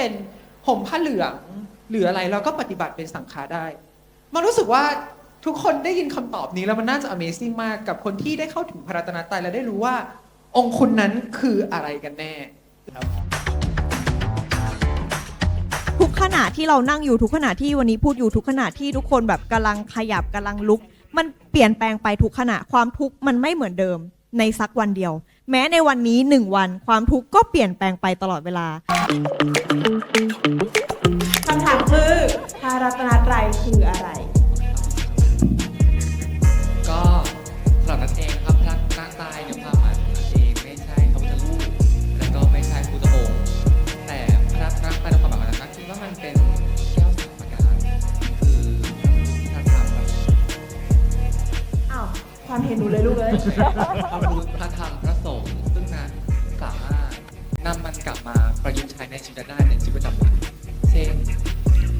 เป็นห่มผ้าเหลืองหรืออะไรเราก็ปฏิบัติเป็นสังฆาได้มันรู้สึกว่าทุกคนได้ยินคำตอบนี้แล้วมันน่าจะ Amazing มากกับคนที่ได้เข้าถึงพระรัตนตรัยและได้รู้ว่า องค์คุณนั้นคืออะไรกันแน่ทุกขณะที่เรานั่งอยู่ทุกขณะที่วันนี้พูดอยู่ทุกขณะที่ทุกคนแบบกำลังขยับกำลังลุก มันเปลี่ยนแปลงไปทุกขณะความทุกข์มันไม่เหมือนเดิมในสักวันเดียว แม้ในวันนี้หนึ่งวัน ความทุกข์ก็เปลี่ยนแปลงไปตลอดเวลา คำถามคือพระรัตนตรัยคืออะไร ก็สำหรับนันเองครับพระนางตายในความหมายของนันเองไม่ใช่พระพุทธรูปและก็ไม่ใช่พุทธองค์ แต่พระนางตายในความหมายของนันคิดว่ามันเป็นแก้วสามประการคือพระธรรมอ้าว ความเห็นหนูเลยลูกเลย พระพุทธพระธรรมพระ นำมันกลับมาประยุกต์ใช้ในชีวิตได้ในชีวิตประจำวันเช่น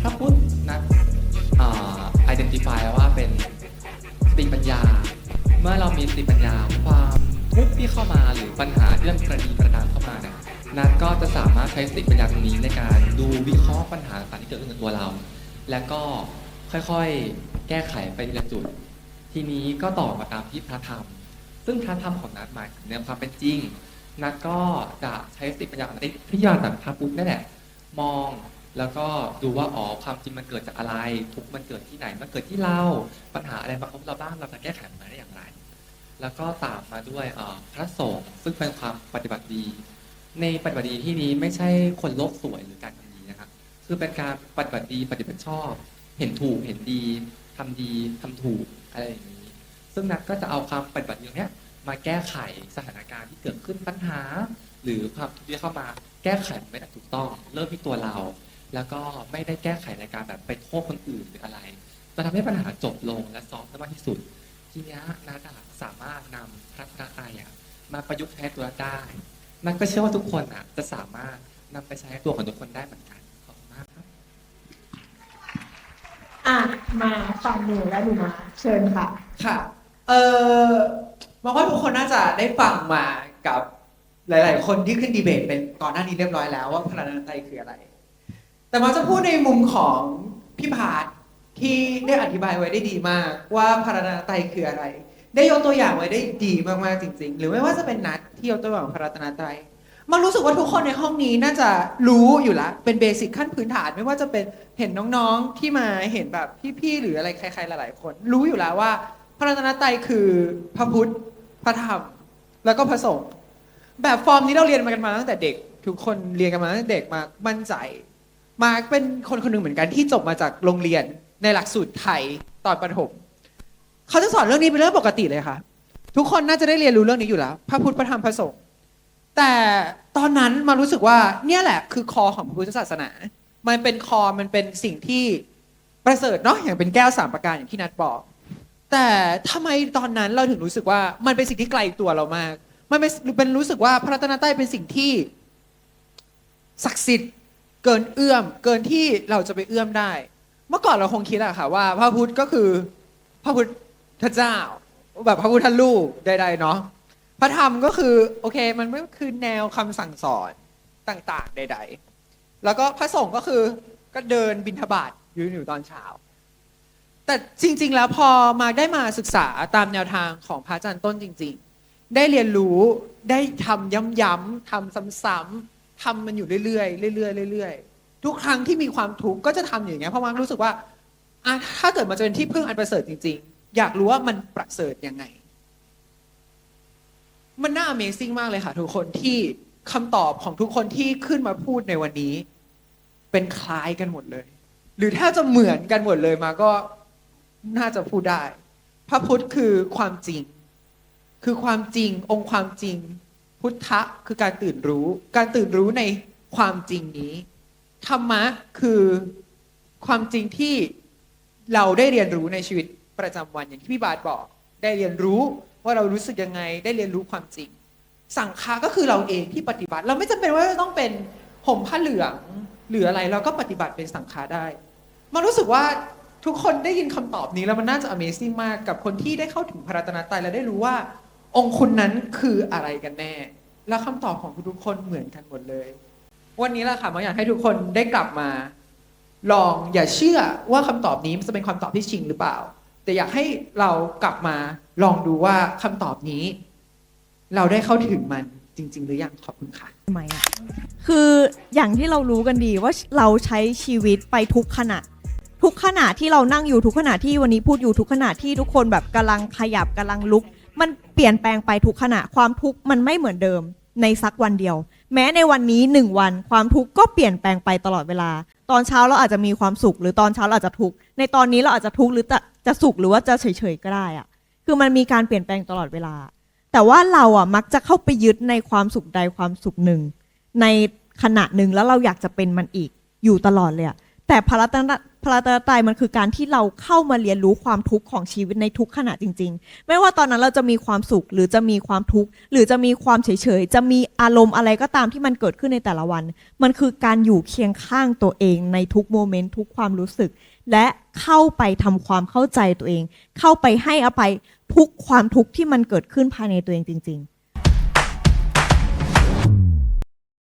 พระพุทธนั้นอ่า identify ว่าเป็นสติปัญญา เมื่อเรามีสติปัญญาความทุกข์ที่เข้ามาหรือปัญหาที่มันประดีประดานเข้ามาเนี่ยนัทก็จะสามารถใช้สติปัญญาตรงนี้ในการดูวิเคราะห์ปัญหาต่างที่เกิดขึ้นกับตัวเรา และก็ค่อยๆแก้ไขไปทีละจุด ทีนี้ก็ต่อมาตามที่พระธรรม ซึ่งพระธรรมของนัทหมายถึงในความเป็นจริง นัทก็จะใช้สติปัญญาของนัทพิจารณาจากพระพุทธนั่นแหละ มองแล้วก็ดูว่าอ๋อความจริงมันเกิดจากอะไร ทุกมันเกิดที่ไหน มันเกิดที่เราปัญหาอะไรมากระทบเราบ้างเราจะแก้ไขมันได้อย่างไร แล้วก็ตามมาด้วยพระสงฆ์ซึ่งเป็นความปฏิบัติดี ในปฏิบัติดีที่นี้ไม่ใช่คนโลกสวยหรือการทำดีนะครับคือเป็นการปฏิบัติดีปฏิบัติชอบ เห็นถูกเห็นดีทำดีทำถูกอะไรอย่างนี้ ซึ่งนัทก็จะเอาความปฏิบัติอย่างเนี้ย มาแก้ไขสถานการณ์ที่เกิดขึ้นปัญหา หรือความทุกข์ที่เข้ามาแก้ไขมันไม่ได้ถูกต้อง เริ่มที่ตัวเรา แล้วก็ไม่ได้แก้ไขในการแบบไปโทษคนอื่นหรืออะไรจะทำให้ปัญหาจบลงและซอฟต์ได้มากที่สุด ทีเนี้ยนัทอะสามารถนำพระพระไตรอะมาประยุกต์ใช้ตัวนัทได้นัทก็เชื่อว่าทุกคนอะจะสามารถนำไปใช้ในตัวของทุกคนได้เหมือนกันขอบคุณมากครับอะมาฟังหนูและหนูมาเชิญค่ะ ค่ะ เออ มองว่าทุกคนน่าจะได้ฟังมากับหลาย ๆ คนที่ขึ้นดีเบตเป็นก่อนหน้านี้เรียบร้อยแล้วว่าพระนันตคืออะไร แต่มาจะพูดในมุมของพี่พาร์ทที่ได้อธิบายไว้ได้ดีมาก ว่าพระนันตคืออะไร ได้ยกตัวอย่างไว้ได้ดีมากๆจริง ๆ หรือไม่ว่าจะเป็นนัดที่ยกตัวอย่างพระรัตนตมันรู้สึกว่าทุกคนในห้องนี้น่าจะรู้อยู่ละ เป็นเบสิกขั้นพื้นฐานไม่ว่าจะเป็นเห็นน้องๆที่มาเห็นแบบพี่ๆหรืออะไรใคร ๆ หลาย ๆ คน รู้อยู่แล้วว่า พระรัตนตรัยคือพระพุทธ พระธรรม แล้วก็พระสงฆ์แบบฟอร์มนี้เราเรียนมากันมาตั้งแต่เด็ก ทุกคนเรียนกันมาตั้งแต่เด็กมามั่นใจ มาร์คเป็นคนคนหนึ่งเหมือนกันที่จบมาจากโรงเรียนในหลักสูตรไทยตอนประถมเขาจะสอนเรื่องนี้เป็นเรื่องปกติเลยค่ะ ทุกคนน่าจะได้เรียนรู้เรื่องนี้อยู่แล้ว พระพุทธพระธรรมพระสงฆ์แต่ตอนนั้นมารู้สึกว่าเนี่ยแหละคือคอของพระพุทธศาสนา มันเป็นคอมันเป็นสิ่งที่ประเสริฐเนาะอย่างเป็นแก้วสามประการอย่างที่นัดบอก แต่ทำไมตอนนั้นเราถึงรู้สึกว่ามันเป็นสิ่งที่ไกลตัวเรามาก มันเป็นเป็นรู้สึกว่าพระรัตนตรัยเป็นสิ่งที่ศักดิ์สิทธิ์เกินเอื้อม เกินที่เราจะไปเอื้อมได้ เมื่อก่อนเราคงคิดอะค่ะว่า พระพุทธก็คือพระพุทธเจ้า แบบพระพุทธรูปใดๆเนาะพระธรรมก็คือโอเค มันก็คือแนวคำสั่งสอนต่างๆ ใด ๆ แล้วก็พระสงฆ์ก็คือก็เดินบิณฑบาตยืนอยู่ตอนเช้า แต่จริง ๆ แล้วพอมาได้มาศึกษาตามแนวทางของพระอาจารย์ต้นจริง ๆ ได้เรียนรู้ได้ทำย้ำๆทำซ้ำๆทำมันอยู่เรื่อยๆเรื่อยๆเรื่อยๆทุกครั้งที่มีความทุกข์ก็จะทำอย่างเงี้ยเพราะว่ารู้สึกว่าอะถ้าเกิดมันจะเป็นที่พึ่งอันประเสริฐจริง ๆ อยากรู้ว่ามันประเสริฐยังไง มันน่า Amazing มากเลยค่ะ ทุกคนที่คำตอบของทุกคนที่ขึ้นมาพูดในวันนี้ เป็นคล้ายกันหมดเลย หรือถ้าจะเหมือนกันหมดเลยมาก็ น่าจะพูดได้ พระพุทธคือความจริง คือความจริงองค์ความจริง พุทธะคือการตื่นรู้ การตื่นรู้ในความจริงนี้ ธรรมะคือความจริงที่เราได้เรียนรู้ในชีวิตประจำวันอย่างที่พี่บาทบอก ได้เรียนรู้ว่าเรารู้สึกยังไง ได้เรียนรู้ความจริง สังฆาก็คือเราเองที่ปฏิบัติ เราไม่จำเป็นว่าจะต้องเป็นห่มผ้าเหลืองหรืออะไรเราก็ปฏิบัติเป็นสังฆาได้ มันรู้สึกว่า ทุกคนได้ยินคำตอบนี้แล้วมันน่าจะ Amazing มากกับคนที่ได้เข้าถึงพระรัตนตรัยและได้รู้ว่า องค์คุณนั้นคืออะไรกันแน่ และคำตอบของทุกๆคนเหมือนกันหมดเลย วันนี้แหละค่ะมาอยากให้ทุกคนได้กลับมา ลองอย่าเชื่อว่าคำตอบนี้จะเป็นคำตอบที่จริงหรือเปล่า แต่อยากให้เรากลับมาลองดูว่าคำตอบนี้ เราได้เข้าถึงมันจริง ๆ หรือยังขอบคุณค่ะ ทำไมอะคืออย่างที่เรารู้กันดีว่าเราใช้ชีวิตไปทุกขณะ ทุกขณะที่เรานั่งอยู่ทุกขณะที่วันนี้พูดอยู่ทุกขณะที่ทุกคนแบบกำลังขยับกำลังลุก มันเปลี่ยนแปลงไปทุกขณะความทุกข์มันไม่เหมือนเดิมในสักวันเดียว แม้ในวันนี้หนึ่งวันความทุกข์ก็เปลี่ยนแปลงไปตลอดเวลา ตอนเช้าเราอาจจะมีความสุข หรือตอนเช้าเราอาจจะทุกข์ในตอนนี้เราอาจจะทุกข์หรือจะจะสุขหรือว่าจะเฉยๆก็ได้อะคือมันมีการเปลี่ยนแปลงตลอดเวลา แต่ว่าเราอะมักจะเข้าไปยึดในความสุขใดความสุขหนึ่ง ในขณะหนึ่งแล้วเราอยากจะเป็นมันอีกอยู่ตลอดเลยอะแต่พระรัตน พระรัตนตรัยมันคือการที่เราเข้ามาเรียนรู้ความทุกข์ของชีวิตในทุกขณะจริง ๆ ไม่ว่าตอนนั้นเราจะมีความสุขหรือจะมีความทุกข์ หรือจะมีความเฉยๆ จะมีอารมณ์อะไรก็ตามที่มันเกิดขึ้นในแต่ละวัน มันคือการอยู่เคียงข้างตัวเองในทุกโมเมนต์ทุกความรู้สึก และเข้าไปทำความเข้าใจตัวเอง เข้าไปให้อภัยทุกความทุกข์ที่มันเกิดขึ้นภายในตัวเองจริง ๆ